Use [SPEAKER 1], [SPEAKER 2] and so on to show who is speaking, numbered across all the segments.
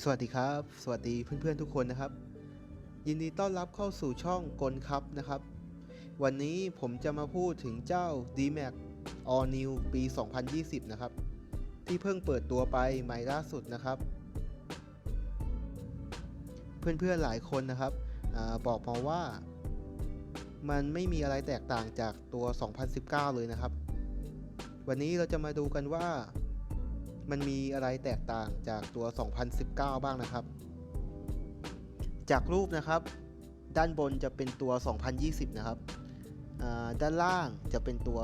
[SPEAKER 1] สวัสดีครับ สวัสดีเพื่อนๆทุกคนนะครับ ยินดีต้อนรับเข้าสู่ช่องกลครับนะครับ วันนี้ผมจะมาพูดถึงเจ้า D-Max All New ปี 2020 นะครับ ที่เพิ่งเปิดตัวไปใหม่ล่าสุดนะครับ เพื่อนๆหลายคนนะครับอบอกมาว่า มันไม่มีอะไรแตกต่างจากตัว 2019 เลยนะครับ วันนี้เราจะมาดูกันว่า มันมีอะไรแตกต่างจากตัว 2019 บ้างนะครับ จากรูปนะครับ ด้านบนจะเป็นตัว 2020 นะครับ ด้านล่างจะเป็นตัว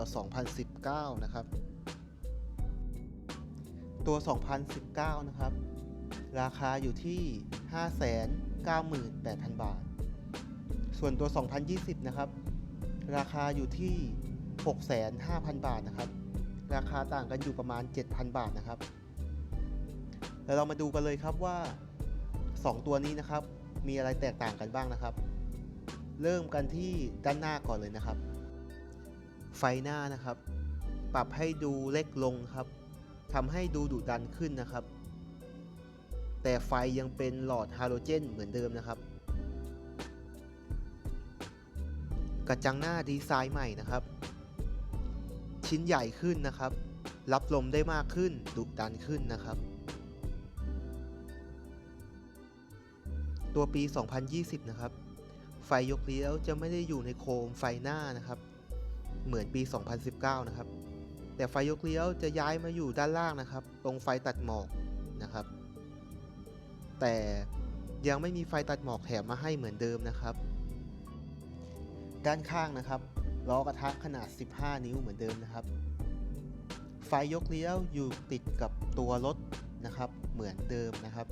[SPEAKER 1] 2019 นะครับ ตัว 2019 นะครับ ราคาอยู่ที่ 598,000 บาท ส่วนตัว 2020 นะครับ ราคาอยู่ที่605,000 บาทนะครับ ราคาต่างกันอยู่ประมาณ 7,000 บาทนะครับแล้วเรามาดูกันเลยครับว่า 2 ตัวนี้นะครับ มีอะไรแตกต่างกันบ้างนะครับ เริ่มกันที่ด้านหน้าก่อนเลยนะครับ ไฟหน้านะครับ ปรับให้ดูเล็กลงครับทำให้ดูดุดันขึ้นนะครับ แต่ไฟยังเป็นหลอดฮาโลเจนเหมือนเดิมนะครับกระจังหน้าดีไซน์ใหม่นะครับ ชิ้นใหญ่ขึ้นนะครับ รับลมได้มากขึ้นดุดันขึ้นนะครับ ตัวปี 2020 นะครับ ไฟยกเลี้ยวจะไม่ได้อยู่ในโคมไฟหน้านะครับ เหมือนปี 2019 นะครับ แต่ไฟยกเลี้ยวจะย้ายมาอยู่ด้านล่างนะครับ ตรงไฟตัดหมอกนะครับ แต่ยังไม่มีไฟตัดหมอกแถมมาให้เหมือนเดิมนะครับ ด้านข้างนะครับ ล้อกระทะขนาด 15 นิ้วเหมือนเดิมนะครับ ไฟยกเลี้ยวอยู่ติดกับตัวรถนะครับ เหมือนเดิมนะครับ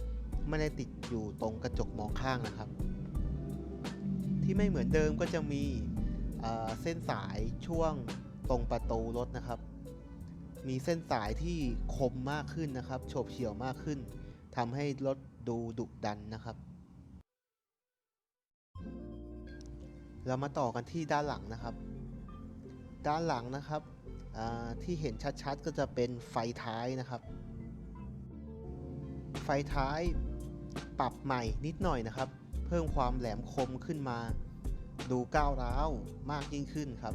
[SPEAKER 1] ไม่ได้ติดอยู่ตรงกระจกมองข้างนะครับ ที่ไม่เหมือนเดิมก็จะมีเส้นสายช่วงตรงประตูรถนะครับ มีเส้นสายที่คมมากขึ้นนะครับโฉบเฉี่ยวมากขึ้นทำให้รถดูดุดันนะครับ เรามาต่อกันที่ด้านหลังนะครับ ด้านหลังนะครับที่เห็นชัดๆก็จะเป็นไฟท้ายนะครับ ไฟท้ายปรับใหม่นิดหน่อยนะครับ เพิ่มความแหลมคมขึ้นมา ดูก้าวร้าวมากยิ่งขึ้นครับ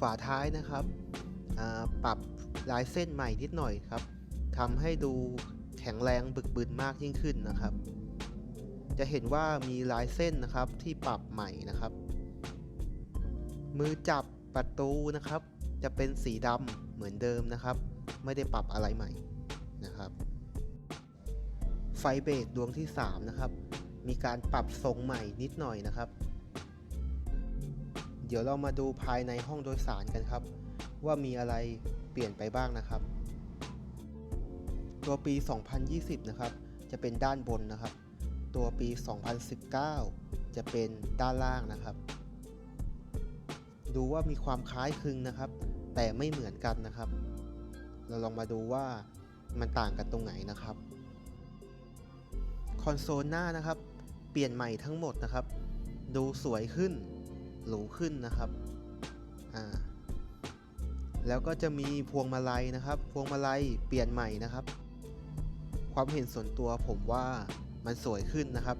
[SPEAKER 1] ฝาท้ายนะครับปรับลายเส้นใหม่นิดหน่อยครับทำให้ดูแข็งแรงบึกบึนมากยิ่งขึ้นนะครับ จะเห็นว่ามีลายเส้นนะครับที่ปรับใหม่นะครับ มือจับประตูนะครับ จะเป็นสีดำเหมือนเดิมนะครับ ไม่ได้ปรับอะไรใหม่นะครับ ไฟเบรกดวงที่ 3 นะครับ มีการปรับทรงใหม่นิดหน่อยนะครับ เดี๋ยวเรามาดูภายในห้องโดยสารกันครับ ว่ามีอะไรเปลี่ยนไปบ้างนะครับ ตัวปี 2020 นะครับ จะเป็นด้านบนนะครับ ตัวปี 2019 จะเป็นด้านล่างนะครับ ดูว่ามีความคล้ายคลึงนะครับ แต่ไม่เหมือนกันนะครับ เราลองมาดูว่ามันต่างกันตรงไหนนะครับคอนโซลหน้านะครับ เปลี่ยนใหม่ทั้งหมดนะครับ ดูสวยขึ้นหรูขึ้นนะครับอ่าแล้วก็จะมีพวงมาลัยนะครับ พวงมาลัยเปลี่ยนใหม่นะครับ ความเห็นส่วนตัวผมว่ามันสวยขึ้นนะครับ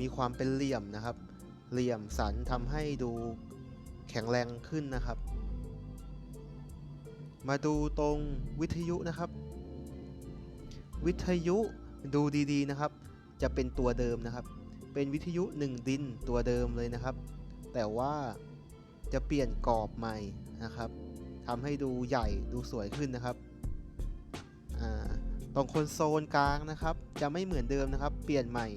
[SPEAKER 1] มีความเป็นเหลี่ยมนะครับ เหลี่ยมสันทำให้ดู แข็งแรงขึ้นนะครับ มาดูตรงวิทยุนะครับ วิทยุดูดีๆนะครับ จะเป็นตัวเดิมนะครับ เป็นวิทยุ 1 ดินตัวเดิมเลยนะครับ แต่ว่าจะเปลี่ยนกรอบใหม่นะครับทำให้ดูใหญ่ดูสวยขึ้นนะครับตรงคอนโซลกลางนะครับ จะไม่เหมือนเดิมนะครับ เปลี่ยนใหม่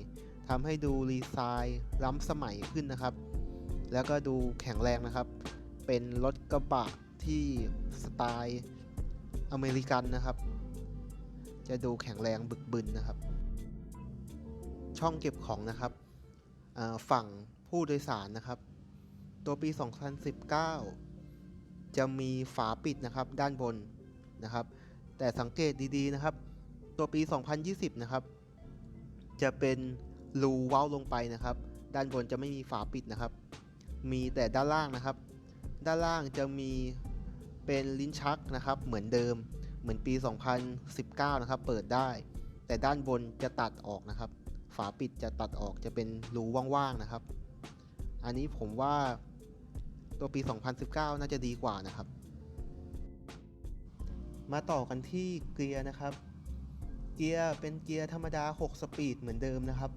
[SPEAKER 1] ทำให้ดูรีไซน์ล้ำสมัยขึ้นนะครับ แล้วก็ดูแข็งแรงนะครับ เป็นรถกระบะที่สไตล์อเมริกันนะครับ จะดูแข็งแรงบึกบึนนะครับ ช่องเก็บของนะครับฝั่งผู้โดยสารนะครับ ตัวปี 2019 จะมีฝาปิดนะครับด้านบนนะครับ แต่สังเกตดีๆนะครับ ตัวปี 2020 นะครับ จะเป็นรูเว้าลงไปนะครับ ด้านบนจะไม่มีฝาปิดนะครับ มีแต่ด้านล่างนะครับ ด้านล่างจะมีเป็นลิ้นชักนะครับ เหมือนเดิม เหมือนปี 2019 นะครับ เปิดได้ แต่ด้านบนจะตัดออกนะครับ ฝาปิดจะตัดออกจะเป็นรูว่างๆนะครับ อันนี้ผมว่าตัวปี 2019 น่าจะดีกว่านะครับ มาต่อกันที่เกียร์นะครับ เกียร์เป็นเกียร์ธรรมดา 6 สปีดเหมือนเดิมนะครับ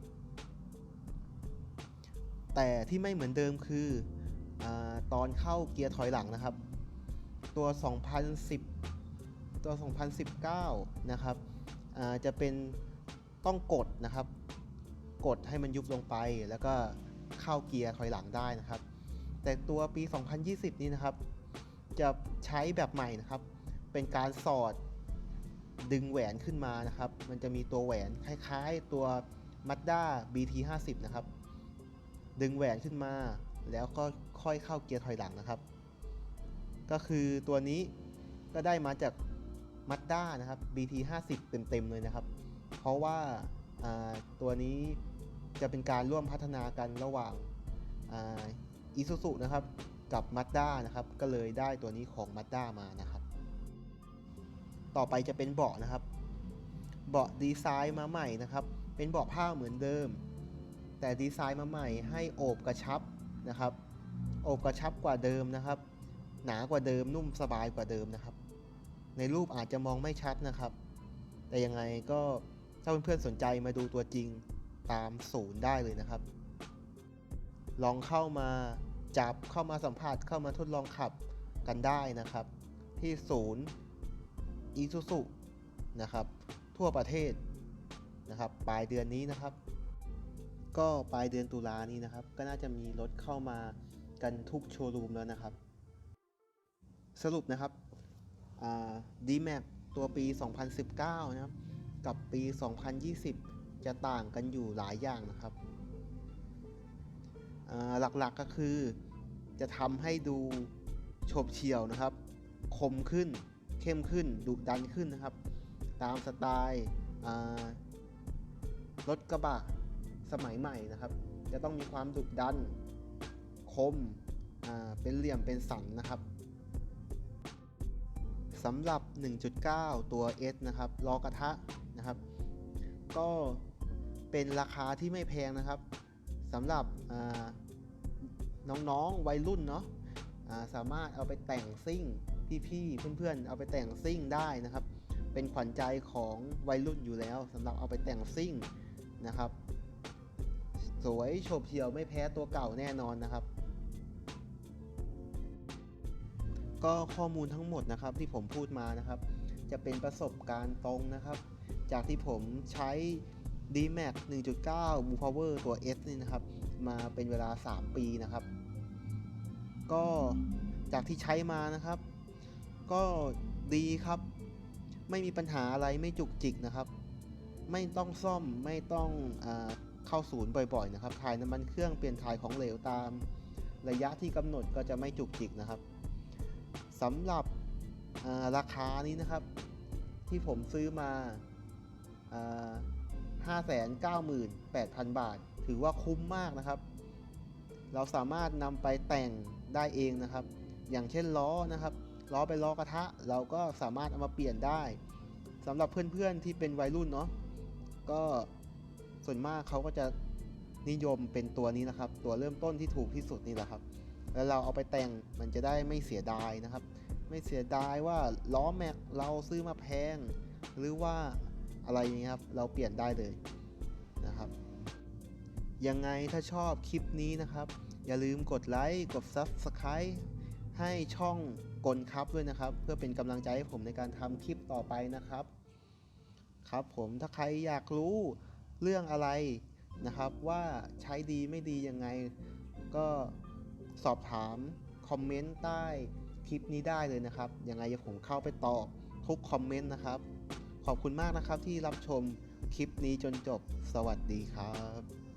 [SPEAKER 1] แต่ที่ไม่เหมือนเดิมคืออตอนเข้าเกียร์ถอยหลังนะครับ ตัว 2010 ตัว 2019 นะครับจะเป็นต้องกดนะครับ กดให้มันยุบลงไปแล้วก็เข้าเกียร์ถอยหลังได้นะครับ แต่ตัวปี 2020 นี้นะครับ จะใช้แบบใหม่นะครับ เป็นการสอดดึงแหวนขึ้นมานะครับ มันจะมีตัวแหวนคล้ายๆตัว Mazda BT50 นะครับ ดึงแหวนขึ้นมา แล้วก็ค่อยเข้าเกียร์ถอยหลังนะครับ ก็คือตัวนี้ก็ได้มาจาก Mazda นะครับ BT50 เต็มๆเลยนะครับ เพราะว่าตัวนี้จะเป็นการร่วมพัฒนากันระหว่างอีซูซุนะครับกับ Mazda นะครับก็เลยได้ตัวนี้ของ Mazda มานะครับ ต่อไปจะเป็นเบาะนะครับ เบาะดีไซน์มาใหม่นะครับ เป็นเบาะผ้าเหมือนเดิม แต่ดีไซน์มาใหม่ให้โอบกระชับนะครับ โอบกระชับกว่าเดิมนะครับ หนากว่าเดิมนุ่มสบายกว่าเดิมนะครับ ในรูปอาจจะมองไม่ชัดนะครับ แต่ยังไงก็ถ้าเพื่อนๆสนใจมาดูตัวจริงตามศูนย์ได้เลยนะครับ ลองเข้ามาจับเข้ามาสัมผัสเข้ามาทดลองขับกันได้นะครับ ที่ศูนย์อีซูซุนะครับ ทั่วประเทศนะครับ ปลายเดือนนี้นะครับ ก็ปลายเดือนตุลานี้นะครับ ก็น่าจะมีรถเข้ามากันทุกโชว์รูมแล้วนะครับ สรุปนะครับดีแม็กตัวปี 2019 นะครับ กับปี 2020 จะต่างกันอยู่หลายอย่างนะครับ หลักๆก็คือจะทำให้ดูโฉบเฉี่ยวนะครับ คมขึ้น เข้มขึ้น ดุดันขึ้นนะครับ ตามสไตล์รถกระบะ สมัยใหม่นะครับ จะต้องมีความดุดัน คมเป็นเหลี่ยมเป็นสันนะครับสำหรับ 1.9 ตัว S นะครับล้อกระทะนะครับ ก็เป็นราคาที่ไม่แพงนะครับสำหรับอ่าน้องๆวัยรุ่นเนาะสามารถเอาไปแต่งซิ่งพี่ๆเพื่อนๆ เอาไปแต่งซิ่งได้นะครับ เป็นขวัญใจของวัยรุ่นอยู่แล้วสำหรับเอาไปแต่งซิ่งนะครับ สวยโฉบเฉี่ยวไม่แพ้ตัวเก่าแน่นอนนะครับ ก็ข้อมูลทั้งหมดนะครับที่ผมพูดมานะครับ จะเป็นประสบการณ์ตรงนะครับ จากที่ผมใช้ D-Max 1.9 Blue Power ตัว S นี่นะครับ มาเป็นเวลา 3 ปีนะครับ ก็จากที่ใช้มานะครับ ก็ดีครับ ไม่มีปัญหาอะไรไม่จุกจิกนะครับ ไม่ต้องซ่อมไม่ต้องอ เข้าศูนย์บ่อยๆนะครับถ่ายน้ำมันเครื่องเปลี่ยนถ่ายของเหลวตามระยะที่กำหนดก็จะไม่จุกจิกนะครับสำหรับราคานี้นะครับ ที่ผมซื้อมาห้าแสนเก้าหมื่นแปดพันบาท ถือว่าคุ้มมากนะครับ เราสามารถนำไปแต่งได้เองนะครับ อย่างเช่นล้อนะครับล้อไปล้อกระทะ เราก็สามารถเอามาเปลี่ยนได้สำหรับเพื่อนๆที่เป็นวัยรุ่นเนาะก็ ส่วนมากเขาก็จะนิยมเป็นตัวนี้นะครับ ตัวเริ่มต้นที่ถูกที่สุดนี่แหละครับ แล้วเราเอาไปแต่งมันจะได้ไม่เสียดายนะครับ ไม่เสียดายว่าล้อแม็กเราซื้อมาแพง หรือว่าอะไรอย่างนี้ครับ เราเปลี่ยนได้เลยนะครับ ยังไงถ้าชอบคลิปนี้นะครับ อย่าลืมกดไลค์กด Subscribe ให้ช่องกลครับด้วยนะครับ เพื่อเป็นกำลังใจให้ผมในการทำคลิปต่อไปนะครับ ครับผมถ้าใครอยากรู้ เรื่องอะไรนะครับว่าใช้ดีไม่ดียังไง ก็สอบถามคอมเมนต์ใต้คลิปนี้ได้เลยนะครับ ยังไงเดี๋ยวผมเข้าไปตอบทุกคอมเมนต์นะครับ ขอบคุณมากนะครับที่รับชมคลิปนี้จนจบสวัสดีครับ